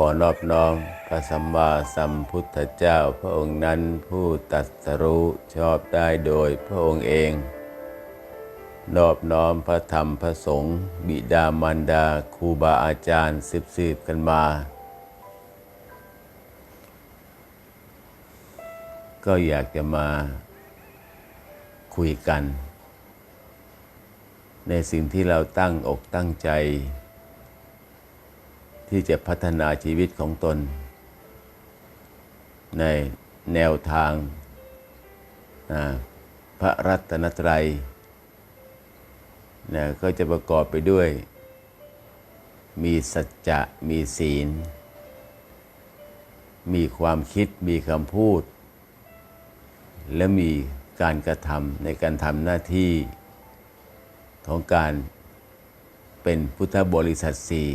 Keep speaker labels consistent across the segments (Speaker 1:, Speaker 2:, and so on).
Speaker 1: ขอนอบน้อมพระสัมมาสัมพุทธเจ้าพระองค์นั้นผู้ตรัสรู้ชอบได้โดยพระองค์เอง นอบน้อมพระธรรมพระสงฆ์บิดามารดาครูบาอาจารย์สืบสืบกันมา ก็อยากจะมาคุยกัน ในสิ่งที่เราตั้งอกตั้งใจ ที่จะพัฒนาชีวิตของตน ในแนวทางพระรัตนตรัยนะก็จะประกอบไปด้วย มีสัจจะ มีศีล มีความคิด มีคำพูด และมีการกระทำในการทำหน้าที่ของการเป็นพุทธบริษัทสี่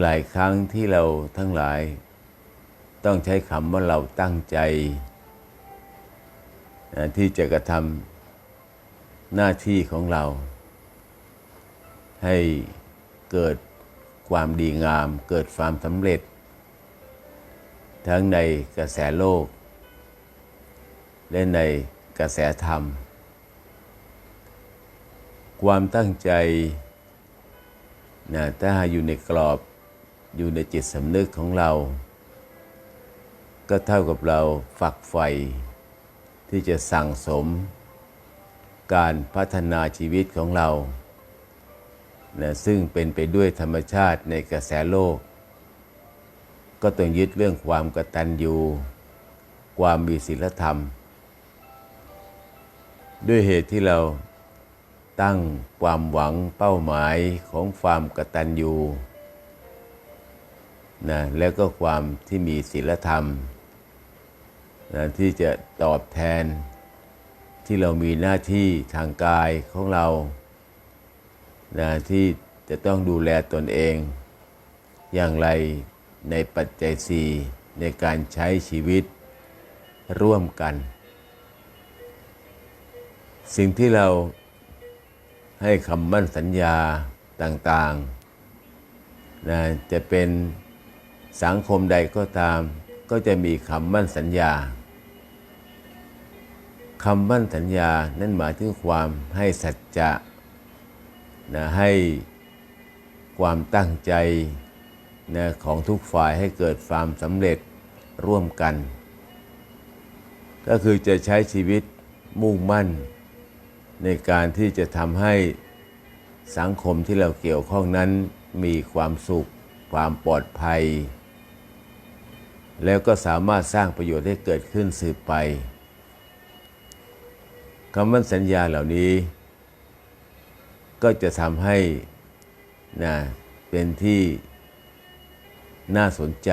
Speaker 1: หลายครั้งที่เราทั้งหลาย ต้องใช้คำว่าเราตั้งใจที่จะกระทำหน้าที่ของเรา ให้เกิดความดีงาม เกิดความสำเร็จ ทั้งในกระแสโลก และในกระแสธรรม ความตั้งใจนะถ้าอยู่ในกรอบ อยู่ในจิตสำนึกของเรา ก็เท่ากับเราฝักใฝ่ที่จะสั่งสม การพัฒนาชีวิตของเรานะซึ่งเป็นไปด้วยธรรมชาติในกระแสโลก ก็ต้องยึดเรื่องความกตัญญูความมีศีลธรรม ด้วยเหตุที่เราตั้งความหวังเป้าหมายของความกตัญญู นะแล้วก็ความที่มีศีลธรรมนะที่จะตอบแทนที่เรามีหน้าที่ทางกายของเรานะที่จะต้องดูแลตนเอง อย่างไรในปัจจัยสี่ในการใช้ชีวิตร่วมกัน สิ่งที่เราให้คำมั่นสัญญาต่างๆนะจะเป็น สังคมใดก็ตาม ก็จะมีคำมั่นสัญญาคำมั่นสัญญานั่นหมายถึงความให้สัจจะนะให้ความตั้งใจนะของทุกฝ่ายให้เกิดความสำเร็จร่วมกัน ก็คือจะใช้ชีวิตมุ่งมั่น ในการที่จะทำให้สังคมที่เราเกี่ยวข้องนั้นมีความสุข ความปลอดภัย แล้วก็สามารถสร้างประโยชน์ให้เกิดขึ้นสืบไปคำมั่นสัญญาเหล่านี้ ก็จะทำให้นะเป็นที่น่าสนใจ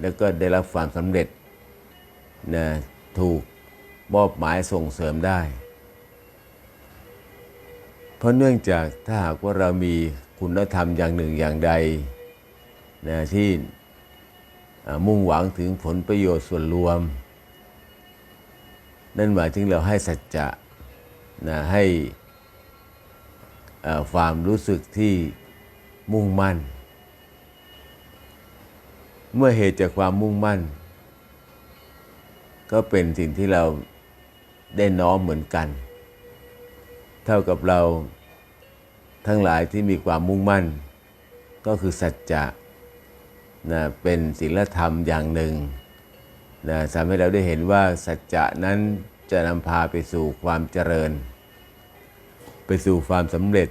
Speaker 1: แล้วก็ได้รับความสำเร็จนะถูกมอบหมายส่งเสริมได้ เพราะเนื่องจากถ้าหากว่าเรามีคุณธรรมอย่างหนึ่งอย่างใดนะที่ มุ่งหวังถึงผลประโยชน์ส่วนรวม นั่นหมายถึงเราให้สัจจะนะให้ความรู้สึกที่มุ่งมั่น เมื่อเหตุจากความมุ่งมั่น ก็เป็นสิ่งที่เราได้น้อมเหมือนกัน เท่ากับเราทั้งหลายที่มีความมุ่งมั่น ก็คือสัจจะ นะเป็นศีลธรรมอย่างหนึ่งนะทำให้เราได้เห็นว่าสัจจะนั้นจะนำพาไปสู่ความเจริญ ไปสู่ความสำเร็จ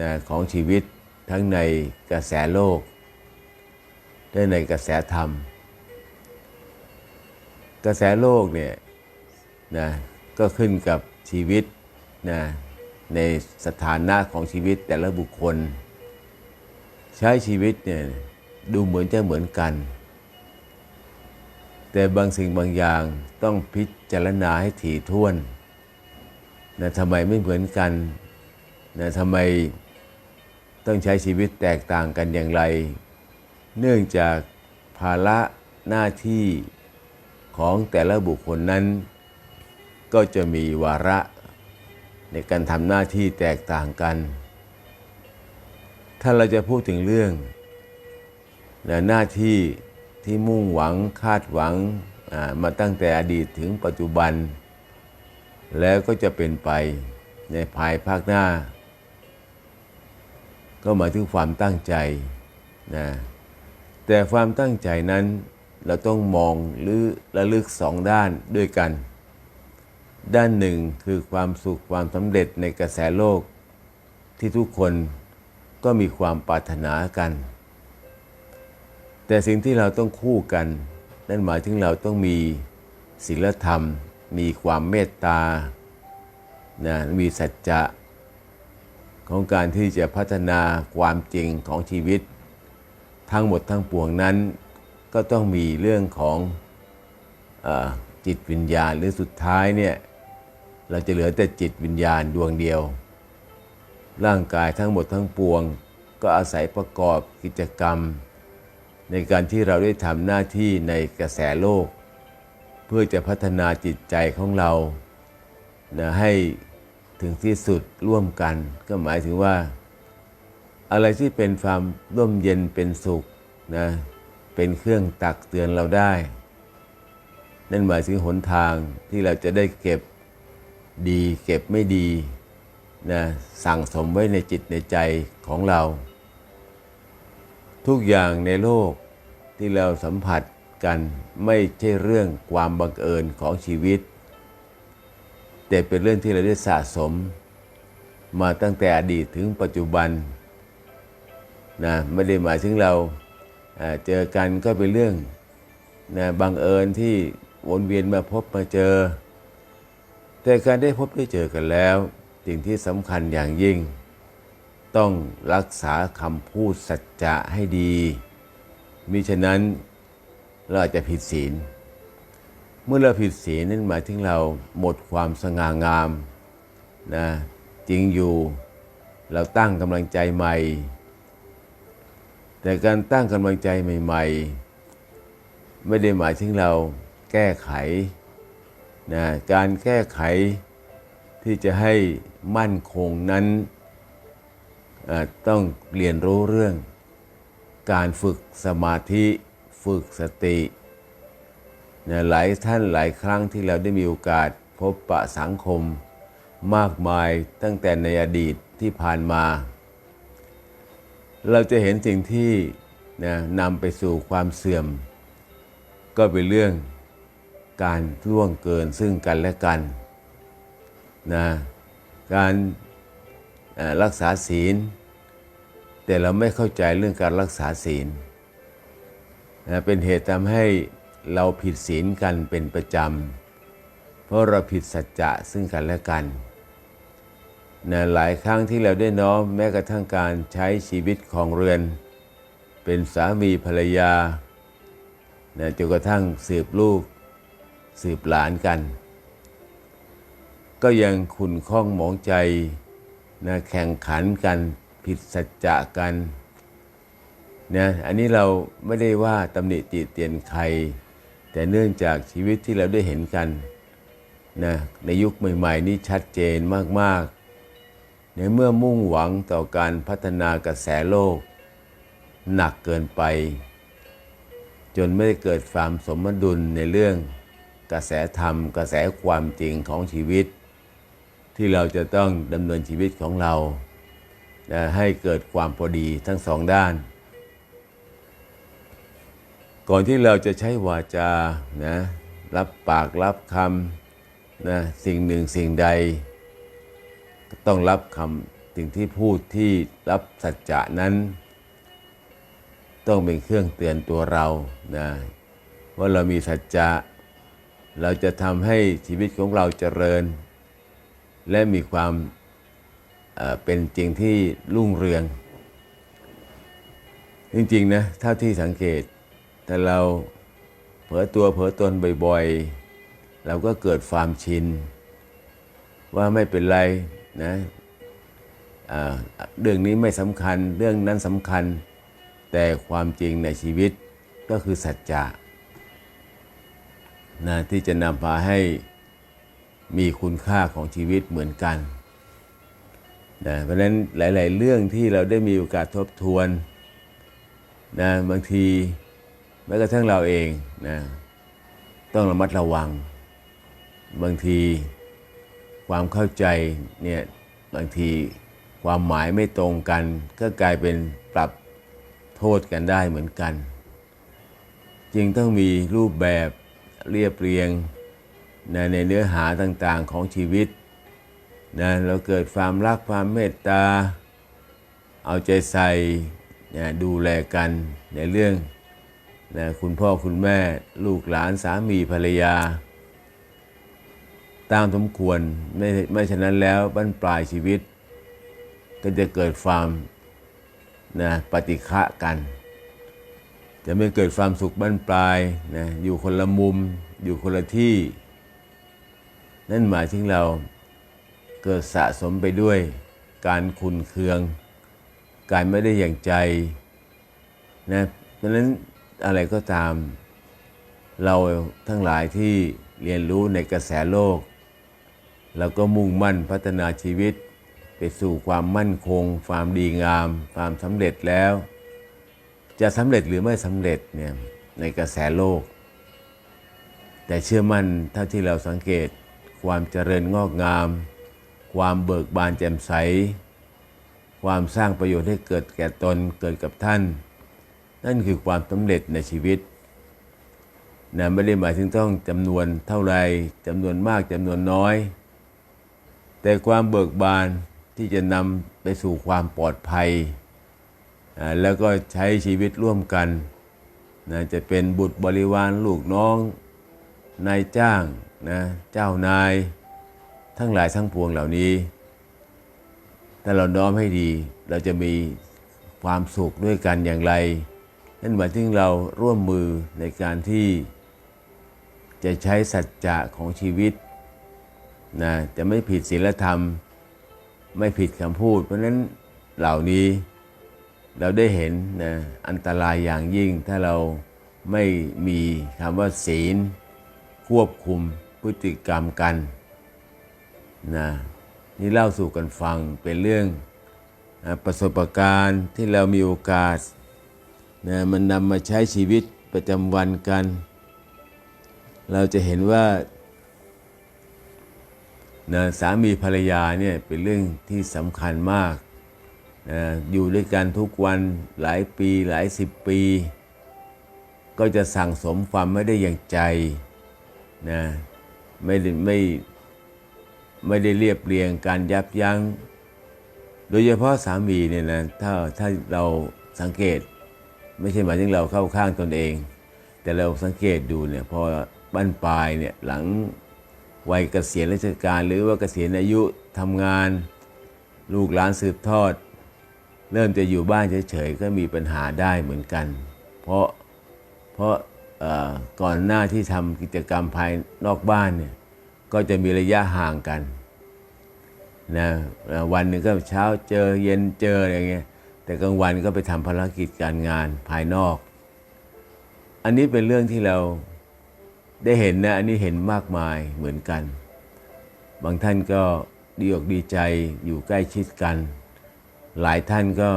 Speaker 1: นะของชีวิตทั้งในกระแสโลกและในกระแสธรรม กระแสโลกเนี่ยนะก็ขึ้นกับชีวิตนะในสถานะของชีวิตแต่ละบุคคล ใช้ชีวิตเนี่ย ดูเหมือนจะเหมือนกัน แต่บางสิ่งบางอย่างต้องพิจารณาให้ถี่ถ้วนนะทำไมไม่เหมือนกันนะทำไมต้องใช้ชีวิตแตกต่างกันอย่างไร เนื่องจากภาระหน้าที่ของแต่ละบุคคลนั้น ก็จะมีวาระในการทำหน้าที่แตกต่างกัน ถ้าเราจะพูดถึงเรื่อง นะหน้าที่ที่มุ่งหวังคาดหวังมาตั้งแต่อดีตถึงปัจจุบัน แล้วก็จะเป็นไปในภายภาคหน้า ก็หมายถึงความตั้งใจนะแต่ความตั้งใจนั้นเราต้องมองหรือระลึกสองด้านด้วยกัน ด้านหนึ่งคือความสุขความสำเร็จในกระแสโลกที่ทุกคนก็มีความปรารถนากัน แต่สิ่งที่เราต้องคู่กัน นั่นหมายถึงเราต้องมีศีลธรรม มีความเมตตานะมีสัจจะของการที่จะพัฒนาความจริงของชีวิต ทั้งหมดทั้งปวงนั้น ก็ต้องมีเรื่องของอจิตวิญญาณหรือสุดท้ายเนี่ยเราจะเหลือแต่จิตวิญญาณดวงเดียว ร่างกายทั้งหมดทั้งปวง ก็อาศัยประกอบกิจกรรม ในการที่เราได้ทำหน้าที่ในกระแสโลก เพื่อจะพัฒนาจิตใจของเรานะให้ถึงที่สุดร่วมกัน ก็หมายถึงว่า อะไรที่เป็นความร่มเย็นเป็นสุขนะเป็นเครื่องตักเตือนเราได้ นั่นหมายถึงหนทางที่เราจะได้เก็บดีเก็บไม่ดีนะสั่งสมไว้ในจิตในใจของเรา ทุกอย่างในโลกที่เราสัมผัสกันไม่ใช่เรื่องความบังเอิญของชีวิต แต่เป็นเรื่องที่เราได้สะสม มาตั้งแต่อดีตถึงปัจจุบันนะไม่ได้หมายถึงเราเจอกันก็เป็นเรื่องนะบังเอิญที่วนเวียนมาพบมาเจอ แต่การได้พบได้เจอกันแล้ว สิ่งที่สำคัญอย่างยิ่ง ต้องรักษาคำพูดสัจจะให้ดีมิฉะนั้นเราอาจจะผิดศีล เมื่อเราผิดศีลนั่นหมายถึงเราหมดความสง่างามนะจริงอยู่เราตั้งกำลังใจใหม่ แต่การตั้งกำลังใจใหม่ ๆ ไม่ได้หมายถึงเราแก้ไขนะการแก้ไขที่จะให้มั่นคงนั้น ต้องเรียนรู้เรื่อง การฝึกสมาธิฝึกสตินะหลายท่านหลายครั้งที่เราได้มีโอกาสพบปะสังคมมากมายตั้งแต่ในอดีตที่ผ่านมา เราจะเห็นสิ่งที่นะนำไปสู่ความเสื่อม ก็เป็นเรื่องการล่วงเกินซึ่งกันและกันนะการ รักษาศีล แต่เราไม่เข้าใจเรื่องการรักษาศีลเป็นเหตุทำให้เราผิดศีลกันเป็นประจำ เพราะเราผิดสัจจะซึ่งกันและกันนะหลายครั้งที่เราได้น้อมแม้กระทั่งการใช้ชีวิตของเรือน เป็นสามีภรรยานะจนกระทั่งสืบลูก สืบหลานกัน ก็ยังขุนข้องหมองใจ นะแข่งขันกันผิดสัจจะกันนะอันนี้เราไม่ได้ว่าตำหนิติเตียนใคร แต่เนื่องจากชีวิตที่เราได้เห็นกันนะในยุคใหม่ๆนี้ชัดเจนมากๆ ในเมื่อมุ่งหวังต่อการพัฒนากระแสโลก หนักเกินไป จนไม่ได้เกิดความสมดุลในเรื่องกระแสธรรม กระแสความจริงของชีวิต ที่เราจะต้องดำเนินชีวิตของเรานะให้เกิดความพอดีทั้งสองด้าน ก่อนที่เราจะใช้วาจานะรับปากรับคำนะสิ่งหนึ่งสิ่งใด ต้องรับคำสิ่งที่พูดที่รับสัจจะนั้น ต้องเป็นเครื่องเตือนตัวเรานะว่าเรามีสัจจะ เราจะทำให้ชีวิตของเราเจริญ และมีความเป็นจริงที่รุ่งเรือง จริงๆนะเท่าที่สังเกต แต่เราเผลอตัวเผลอตนบ่อยๆ เราก็เกิดความชิน ว่าไม่เป็นไรนะเรื่องนี้ไม่สำคัญเรื่องนั้นสำคัญ แต่ความจริงในชีวิตก็คือสัจจะนะที่จะนำพาให้ มีคุณค่าของชีวิตเหมือนกันนะเพราะฉะนั้นหลาย ๆ เรื่องที่เราได้มีโอกาสทบทวนนะบางทีแม้กระทั่งเราเองนะต้องระมัดระวัง บางทีความเข้าใจเนี่ยบางทีความหมายไม่ตรงกัน ก็กลายเป็นปรับโทษกันได้เหมือนกัน จึงต้องมีรูปแบบเรียบเรียง นะในเนื้อหาต่างๆของชีวิตนะเราเกิดความรักความเมตตา เอาใจใส่นะดูแลกันในเรื่องนะคุณพ่อคุณแม่ลูกหลานสามีภรรยา ตามสมควรไม่ไม่ฉะนั้นแล้วบั้นปลายชีวิต ก็จะเกิดความนะปฏิฆะกัน จะไม่เกิดความสุขบั้นปลายนะอยู่คนละมุมอยู่คนละที่ นั่นหมายถึงเราเกิดสะสมไปด้วยการขุนเคือง การไม่ได้อย่างใจนะเพราะนั้นอะไรก็ตาม เราทั้งหลายที่เรียนรู้ในกระแสโลก เราก็มุ่งมั่นพัฒนาชีวิต ไปสู่ความมั่นคง ความดีงาม ความสำเร็จแล้ว จะสำเร็จหรือไม่สำเร็จเนี่ยในกระแสโลก แต่เชื่อมั่นเท่าที่เราสังเกต ความเจริญงอกงาม ความเบิกบานแจ่มใส ความสร้างประโยชน์ให้เกิดแก่ตนเกิดกับท่าน นั่นคือความสำเร็จในชีวิตนะไม่ได้หมายถึงต้องจำนวนเท่าไรจำนวนมากจำนวนน้อย แต่ความเบิกบานที่จะนำไปสู่ความปลอดภัย แล้วก็ใช้ชีวิตร่วมกันนะจะเป็นบุตรบริวารลูกน้อง นายจ้าง นะเจ้านายทั้งหลายทั้งปวงเหล่านี้ ถ้าเราน้อมให้ดี เราจะมีความสุขด้วยกันอย่างไร นั่นหมายถึงเราร่วมมือในการที่จะใช้สัจจะของชีวิตนะจะไม่ผิดศีลธรรม ไม่ผิดคำพูด เพราะนั้นเหล่านี้เราได้เห็นนะอันตรายอย่างยิ่งถ้าเราไม่มีคำว่าศีลควบคุม พฤติกรรมกันนะนี่เล่าสู่กันฟังเป็นเรื่องนะประสบการณ์ที่เรามีโอกาสนะมันนำมาใช้ชีวิตประจำวันกัน เราจะเห็นว่านะสามีภรรยาเนี่ยเป็นเรื่องที่สำคัญมากนะอยู่ด้วยกันทุกวันหลายปีหลายสิบปี ก็จะสั่งสมความไม่ได้อย่างใจนะ ไม่ได้ไม่ไม่ได้เรียบเรียงการยับยัง้ง โดยเฉพาะสามีเนี่ยนะถ้าถ้าเราสังเกต ไม่ใช่หมายถึงเราเข้าข้างตนเอง แต่เราสังเกตดูเนี่ยพอบั้นปลายเนี่ยหลังวัยเกษียณราชการหรือว่าเกษียณอายุทำงานลูกหลานสืบทอด เริ่มจะอยู่บ้านเฉยๆก็มีปัญหาได้เหมือนกัน เพราะเพราะ ก่อนหน้าที่ทำกิจกรรมภายนอกบ้านเนี่ยก็จะมีระยะห่างกันนะวันหนึ่งก็เช้าเจอเย็นเจออะไรเงี้ยแต่กลางวันก็ไปทำภารกิจการงานภายนอก อันนี้เป็นเรื่องที่เราได้เห็นนะอันนี้เห็นมากมายเหมือนกัน บางท่านก็ดีอกดีใจอยู่ใกล้ชิดกัน หลายท่านก็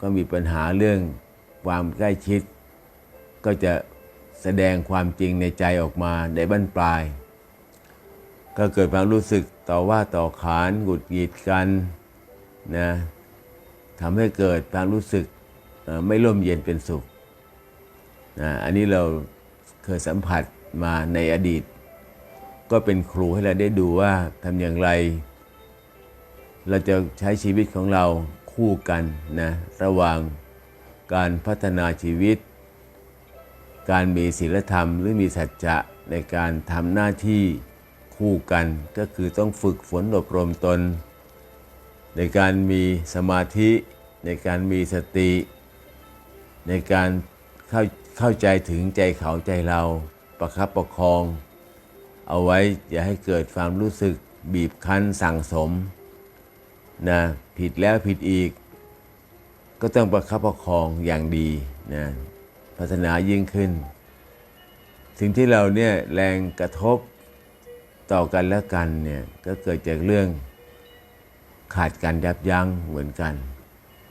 Speaker 1: ก็มีปัญหาเรื่องความใกล้ชิด ก็จะ แสดงความจริงในใจออกมาในบั้นปลาย ก็เกิดความรู้สึกต่อว่าต่อขานหงุดหงิดกันนะทำให้เกิดความรู้สึกไม่ร่มเย็นเป็นสุขนะอันนี้เราเคยสัมผัสมาในอดีต ก็เป็นครูให้เราได้ดูว่าทำอย่างไร เราจะใช้ชีวิตของเราคู่กันนะระหว่างการพัฒนาชีวิต การมีศีลธรรมหรือมีสัจจะในการทำหน้าที่คู่กันก็คือต้องฝึกฝนอบรมตน ในการมีสมาธิในการมีสติ ในการเข้าเข้าใจถึงใจเขาใจเราประคับประคอง เอาไว้อย่าให้เกิดความรู้สึกบีบคั้นสั่งสมนะผิดแล้วผิดอีก ก็ต้องประคับประคองอย่างดีนะ พัฒนายิ่งขึ้น สิ่งที่เราเนี่ยแรงกระทบต่อกันและกันเนี่ยก็เกิดจากเรื่องขาดการยับยั้งเหมือนกัน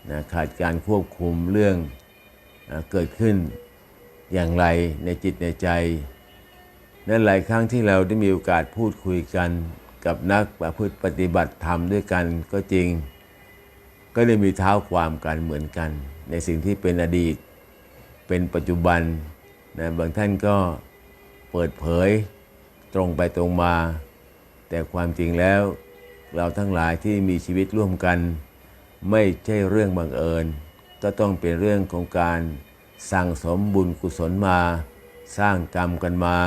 Speaker 1: นะขาดการควบคุมเรื่องนะเกิดขึ้นอย่างไรในจิตในใจ นั้นหลายครั้งที่เราได้มีโอกาสพูดคุยกันกับนักประพฤติปฏิบัติธรรมด้วยกันก็จริง ก็ได้มีเท้าความกันเหมือนกัน ในสิ่งที่เป็นอดีต เป็นปัจจุบันนะบางท่านก็เปิดเผยตรงไปตรงมา แต่ความจริงแล้วเราทั้งหลายที่มีชีวิตร่วมกัน ไม่ใช่เรื่องบังเอิญ ก็ต้องเป็นเรื่องของการสั่งสมบุญกุศลมา สร้างกรรมกันมา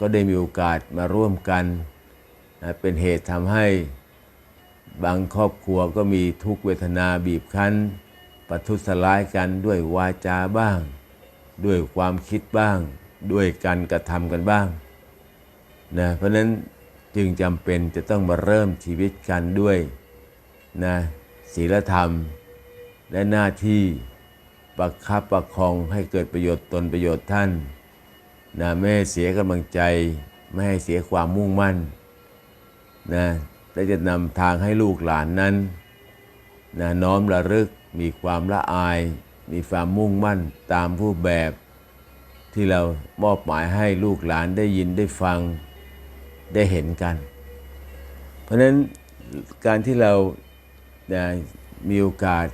Speaker 1: ก็ได้มีโอกาสมาร่วมกันนะเป็นเหตุทำให้บางครอบครัวก็มีทุกเวทนาบีบคั้น ประทุษร้ายกันด้วยวาจาบ้าง ด้วยความคิดบ้าง ด้วยการกระทำกันบ้างนะเพราะฉะนั้นจึงจำเป็นจะต้องมาเริ่มชีวิตกันด้วยนะศีลธรรม และหน้าที่ประคับประคองให้เกิดประโยชน์ตนประโยชน์ท่านนะไม่ให้เสียกำลังใจ ไม่ให้เสียความมุ่งมั่นนะและจะนำทางให้ลูกหลานนั้นนะน้อมระลึกมีความละอาย มีความมุ่งมั่นตามรูปแบบ ที่เรามอบหมายให้ลูกหลานได้ยินได้ฟังได้เห็นกัน เพราะฉะนั้นการที่เรามีโอกาส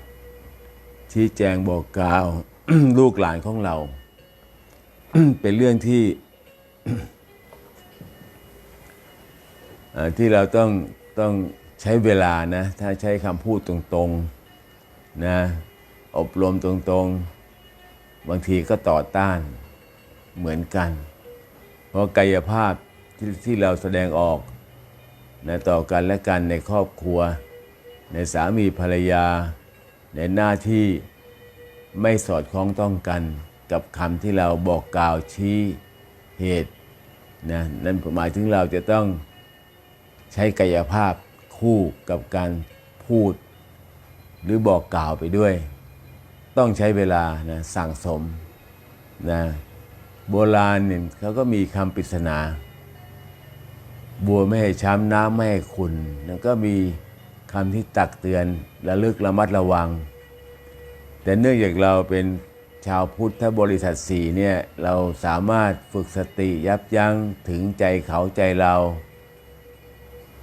Speaker 1: ชี้แจงบอกกล่าวลูกหลานของเรา เป็นเรื่องที่ที่เราต้องต้องใช้เวลานะ ถ้าใช้คำพูดตรงๆ นะอบรมตรงๆ บางทีก็ต่อต้านเหมือนกัน เพราะกายภาพที่ที่เราแสดงออกนะต่อกันและกันในครอบครัว ในสามีภรรยา ในหน้าที่ไม่สอดคล้องต้องกัน กับคำที่เราบอกกล่าวชี้เหตุนะนั่นหมายถึงเราจะต้องใช้กายภาพคู่กับการพูด หรือบอกกล่าวไปด้วย ต้องใช้เวลานะสั่งสมนะโบราณเนี่ยเขาก็มีคำปริศนาบัวไม่ให้ช้ำน้ำไม่ให้ขุนแล้วก็มีคำที่ตักเตือนระลึกระมัดระวัง แต่เนื่องจากเราเป็นชาวพุทธบริษัทสี่เนี่ยเราสามารถฝึกสติยับยั้งถึงใจเขาใจเรา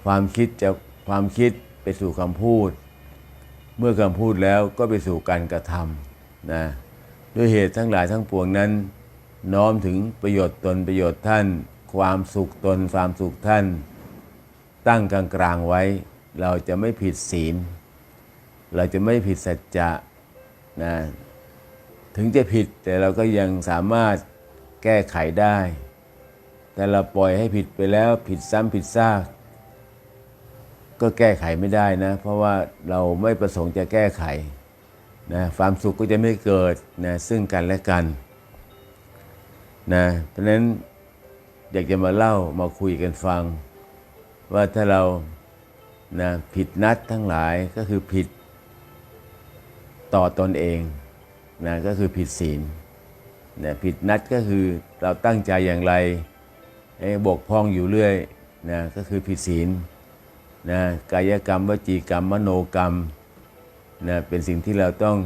Speaker 1: ความคิดจะความคิดไปสู่คำพูด เมื่อคำพูดแล้วก็ไปสู่การกระทำนะด้วยเหตุทั้งหลายทั้งปวงนั้น น้อมถึงประโยชน์ตนประโยชน์ท่าน ความสุขตนความสุขท่าน ตั้งกลางกลางไว้ เราจะไม่ผิดศีล เราจะไม่ผิดสัจจะนะถึงจะผิดแต่เราก็ยังสามารถแก้ไขได้ แต่เราปล่อยให้ผิดไปแล้วผิดซ้ำผิดซาก ก็แก้ไขไม่ได้นะ เพราะว่าเราไม่ประสงค์จะแก้ไขนะความสุขก็จะไม่เกิดนะซึ่งกันและกันนะเพราะนั้นอยากจะมาเล่ามาคุยกันฟัง ว่าถ้าเรานะผิดนัดทั้งหลายก็คือผิดต่อตนเองนะก็คือผิดศีลนะผิดนัดก็คือเราตั้งใจอย่างไรบกพร่องอยู่เรื่อยนะก็คือผิดศีล นะกายกรรมวจีกรรม มโนกรรมนะเป็นสิ่งที่เราต้อง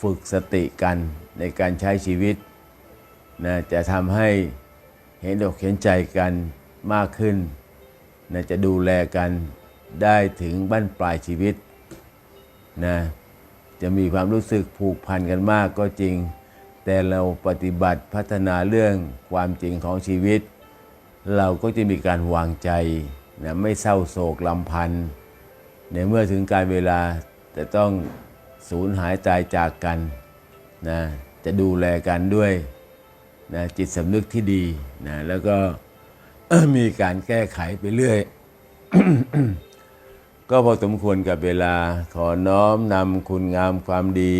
Speaker 1: ฝึกสติกันในการใช้ชีวิตนะจะทำให้เห็นอกเห็นใจกันมากขึ้นนะจะดูแลกันได้ถึงบั้นปลายชีวิตนะจะมีความรู้สึกผูกพันกันมากก็จริง แต่เราปฏิบัติพัฒนาเรื่องความจริงของชีวิต เราก็จะมีการวางใจ นะไม่เศร้าโศกลำพันธ์ในเมื่อถึงการเวลาจะต้องสูญหายตายจากกันนะจะดูแลกันด้วยนะจิตสำนึกที่ดีนะแล้วก็มีการแก้ไขไปเรื่อย ก็พอสมควรกับเวลาขอน้อมนำคุณงามความดี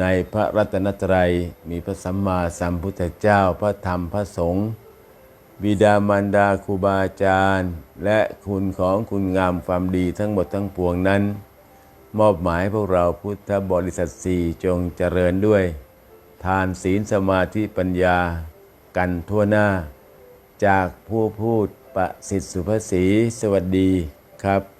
Speaker 1: ในพระรัตนตรัย มีพระสัมมาสัมพุทธเจ้าพระธรรมพระสงฆ์ บิดามารดาครูบาอาจารย์ และคุณของคุณงามความดีทั้งหมดทั้งปวงนั้น มอบหมายพวกเราพุทธบริษัทสี่จงเจริญด้วย ทานศีลสมาธิปัญญา กันทั่วหน้า จากผู้พูดประสิทธิสุภาษีสวัสดีครับ